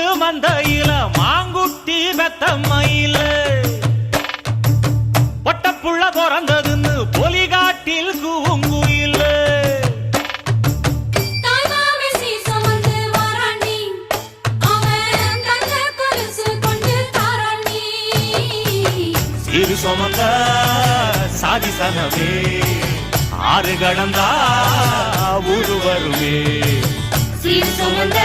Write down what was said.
மாட்டு மந்தையில மாங்குட்டி பெத்த மயில. பொட்டப்புள்ள பிறந்ததுன்னு பொலிகாட்டில் கூங்குயில. தாய்மாமே சிறு சுமந்த சாதி சனமே ஆறு கடந்தா ஊரு வருமே. சீர் சுமந்த